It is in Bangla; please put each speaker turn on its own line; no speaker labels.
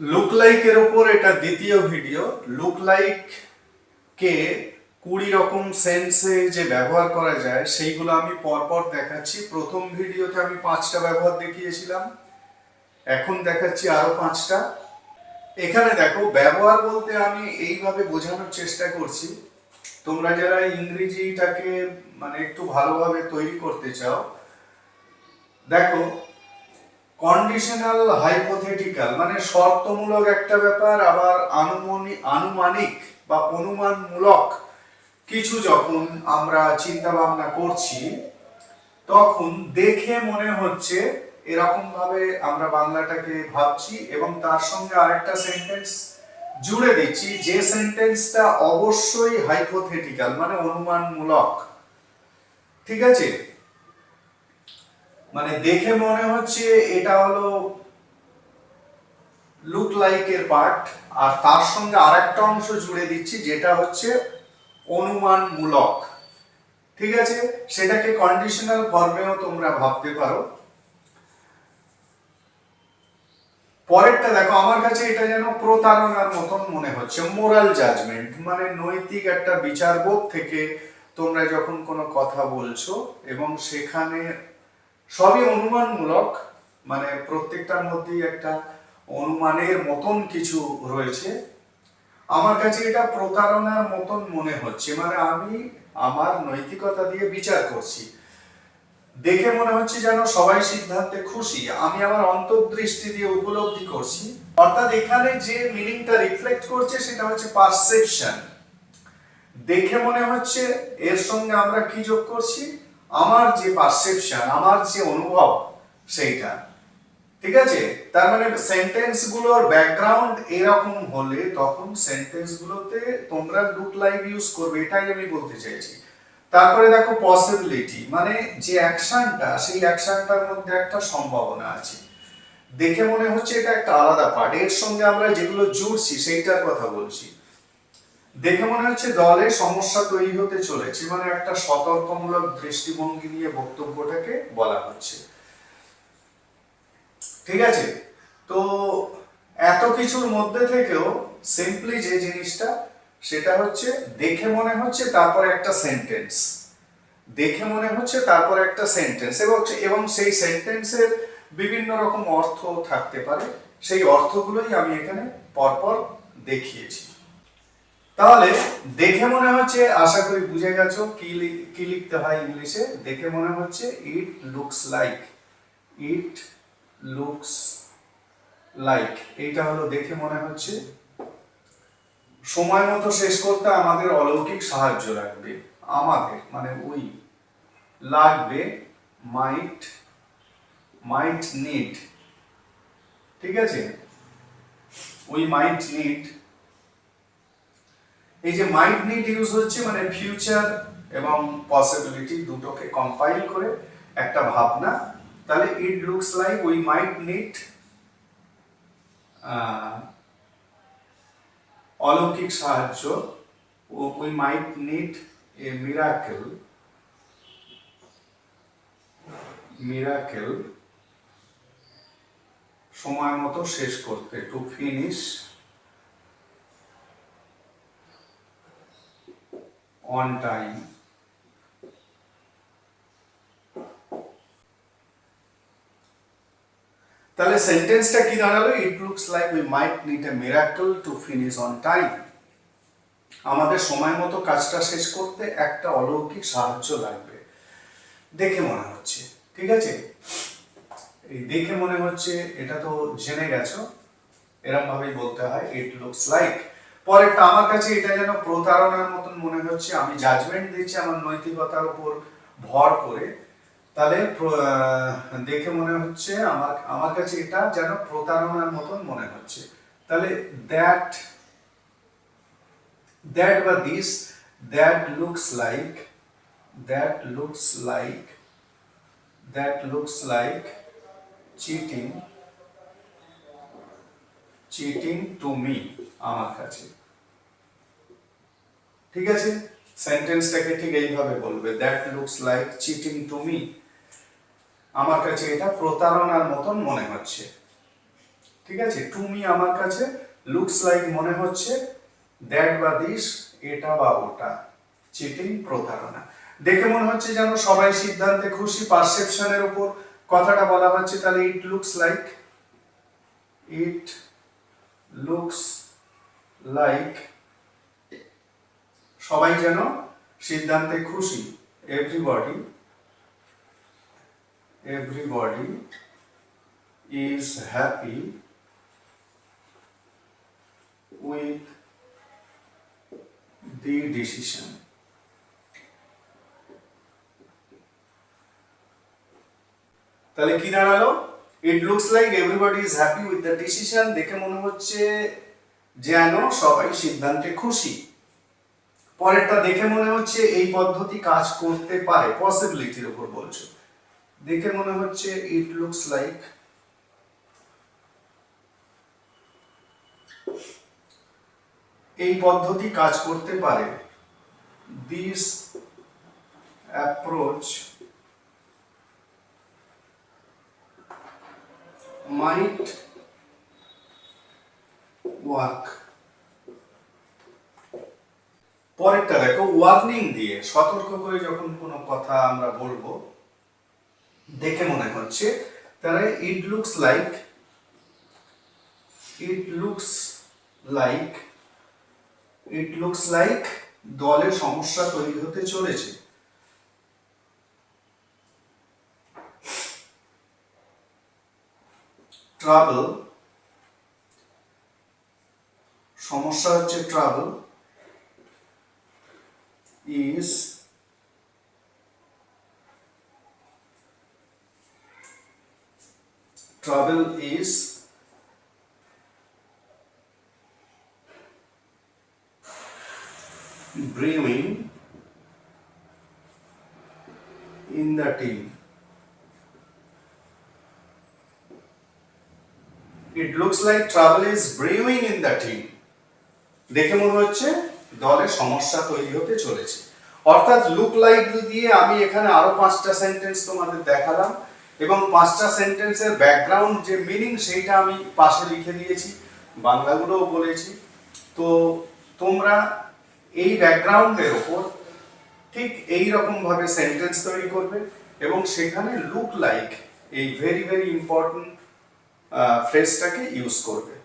লুক লাইকের ওপর এটা দ্বিতীয় ভিডিও লুক লাইক কে কুড়ি রকম সেন্সে যে ব্যবহার করা যায়, সেইগুলো আমি পরপর দেখাচ্ছি। প্রথম ভিডিওতে আমি পাঁচটা ব্যবহার দেখিয়েছিলাম। এখন দেখাচ্ছি আরও পাঁচটা। এখানে দেখো, ব্যবহার বলতে আমি এইভাবে বোঝানোর চেষ্টা করছি। তোমরা যারা ইংরেজিটাকে মানে একটু ভালোভাবে তৈরি করতে চাও, দেখো কন্ডিশনাল হাইপোথেটিক্যাল মানে শর্তমূলক একটা ব্যাপার, আবার আনুমানিক আনুমানিক বা অনুমানমূলক কিছু যখন আমরা চিন্তা ভাবনা করছি, তখন দেখে মনে হচ্ছে এরকম ভাবে আমরা বাংলাটাকে ভাবছি এবং তার সঙ্গে আরেকটা সেন্টেন্স জুড়ে দিচ্ছি, যে সেন্টেন্সটা অবশ্যই হাইপোথেটিক্যাল মানে অনুমানমূলক। ঠিক আছে? মানে দেখে মনে হচ্ছে এটা হলো লুক লাইক এর পার্ট আর তার সঙ্গে আরেকটা অংশ জুড়ে দিচ্ছি, যেটা হচ্ছে অনুমানমূলক। ঠিক আছে? সেটাকে কন্ডিশনাল ফর্মেও তোমরা ভাবতে পারো। পরেরটা দেখো, আমার কাছে এটা যেন প্রতারণার মতন মনে হচ্ছে মোরাল জাজমেন্ট মানে নৈতিক একটা বিচারবোধ থেকে তোমরা যখন কোনো কথা বলছো, এবং সেখানে সবই অনুমানমূলক মানে প্রত্যেকটার মধ্যেই একটা অনুমানের মতন কিছু রয়েছে। আমার কাছে এটা প্রতারণার মতন মনে হচ্ছে মানে আমি আমার নৈতিকতা দিয়ে বিচার করছি। দেখে মনে হচ্ছে যেন সবাই সিদ্ধান্তে খুশি, আমি আমার অন্তর্দৃষ্টি দিয়ে উপলব্ধি করছি। অর্থাৎ এখানে যে মিনিংটা রিফ্লেক্ট করছে সেটা হচ্ছে পারসেপশন দেখে মনে হচ্ছে এর সঙ্গে আমরা কি যোগ করছি? আমার যে পারসেপশন আমার যে অনুভব, সেইটা। ঠিক আছে? তার মানে সেন্টেন্সগুলোর ব্যাকগ্রাউন্ড এরকম হলে তখন সেন্টেন্স গুলোতে তোমরা লুক লাইভ ইউজ করবে, এটাই আমি বলতে চাইছি। তারপরে দেখো পসিবিলিটি মানে যে অ্যাকশনটা সেই অ্যাকশনটার মধ্যে একটা সম্ভাবনা আছে। দেখে মনে হচ্ছে এটা একটা আলাদা পার্ট এর সঙ্গে আমরা যেগুলো জুড়ছি, সেইটার কথা বলছি। দেখে মনে হচ্ছে দলে সমস্যা তৈরি হতে চলেছে। মানে একটা সতর্কমূলক দৃষ্টিভঙ্গি নিয়ে বক্তব্যটাকে বলা হচ্ছে। ঠিক আছে? তো এত কিছুর মধ্যে থেকেও সিম্পলি যে জিনিসটা, সেটা হচ্ছে দেখে মনে হচ্ছে তারপর একটা সেন্টেন্স দেখে মনে হচ্ছে তারপর একটা সেন্টেন্স এবং এবং সেই সেন্টেন্সের বিভিন্ন রকম অর্থ থাকতে পারে। সেই অর্থগুলোই আমি এখানে পরপর দেখিয়েছি। তাহলে দেখে মনে হচ্ছে, আশা করি বুঝে গেছো, কি কি লিখতে হয় ইংলিশে? দেখে মনে হচ্ছে it looks like it looks like এইটা হলো দেখে মনে হচ্ছে। সময় মতো শেষ করতে আমাদের অলৌকিক সাহায্য লাগবে। আমাদের মানে ওই, লাগবে মাইট মাইট নিড ঠিক আছে? উই মাইট নিড এই যে মাইট নিড ইউজ হচ্ছে মানে ফিউচার এবং পসিবিলিটি দুটোকে কম্পাইল করে একটা ভাবনা, তাহলে it looks like we might need অলৌকিক সাহায্য we might need a miracle miracle সময় মতো শেষ করতে টু ফিনিশ অন টাইম তাহলে সেন্টেন্সটা কি দাঁড়াল? It looks like we might need a miracle to finish on time আমাদের সময় মতো কাজটা শেষ করতে একটা অলৌকিক সাহায্য লাগবে। দেখে মনে হচ্ছে, ঠিক আছে? এই দেখে মনে হচ্ছে, এটা তো জেনে গেছো। এরকম ভাবেই বলতে হয় ইট লুকস লাইক পরেরটা আমার কাছে এটা যেন প্রতারণার মতন মনে হচ্ছে, আমি জাজমেন্ট দিচ্ছি আমার নৈতিকতার উপর ভর করে। তাহলে দেখে মনে হচ্ছে আমার আমার কাছে এটা যেন প্রতারণার মতন মনে হচ্ছে। তাহলে দ্যাট দ্যাট বা this that looks like that looks like that looks like cheating cheating to আমার কাছে। ঠিক আছে? সেন্টেন্সটাকে ঠিক এইভাবে বলবে that looks like cheating to আমার কাছে এটা প্রতারণার মতন মনে হচ্ছে। ঠিক আছে? টু আমার কাছে লুকস লাইক মনে হচ্ছে দ্যাট বা দিস এটা বা ওটা। চিটিং প্রতারণা। দেখে মনে হচ্ছে যেন সবাই সিদ্ধান্তে খুশি পারসেপশনের উপর। কথাটা বলা হচ্ছে তাহলে it looks like it looks like সবাই যেন সিদ্ধান্তে খুশি। Everybody everybody is happy with the decision তাহলে কি দাঁড়াল? It looks like everybody is happy with the decision দেখে মনে হচ্ছে যেন সবাই সিদ্ধান্তে খুশি। পরেরটা দেখে মনে হচ্ছে এই পদ্ধতি কাজ করতে পারে পসিবিলিটির উপর বলছো। দেখে মনে হচ্ছে ইট লুকস লাইক এই পদ্ধতি কাজ করতে পারে। This approach might work. পরেরটা দেখো ওয়ার্নিং দিয়ে সতর্ক করে যখন কোনো কথা আমরা বলব, দেখে মনে হচ্ছে তাহলে it looks like it looks like it looks like দলে সমস্যা তৈরি হতে চলেছে। ট্রাভেল সমস্যা হচ্ছে travel is travel is brewing in the team. Looks like trouble is brewing in the team. দেখে মনে হচ্ছে দলে সমস্যা তৈরি হতে চলেছে অর্থাৎ লুক লাইক দিয়ে আমি এখানে আরও পাঁচটা সেন্টেন্স তোমাদের দেখালাম এবং পাঁচটা সেন্টেন্সের ব্যাকগ্রাউন্ড যে মিনিং সেইটা আমি পাশে লিখে দিয়েছি, বাংলাগুলোও বলেছি তো তোমরা এই ব্যাকগ্রাউন্ডের ওপর ঠিক এই রকম ভাবে সেন্টেন্স তৈরি করবে এবং সেখানে লুক লাইক এই ভেরি ভেরি ইম্পর্টেন্ট ফ্রেজটাকে ইউজ করবে।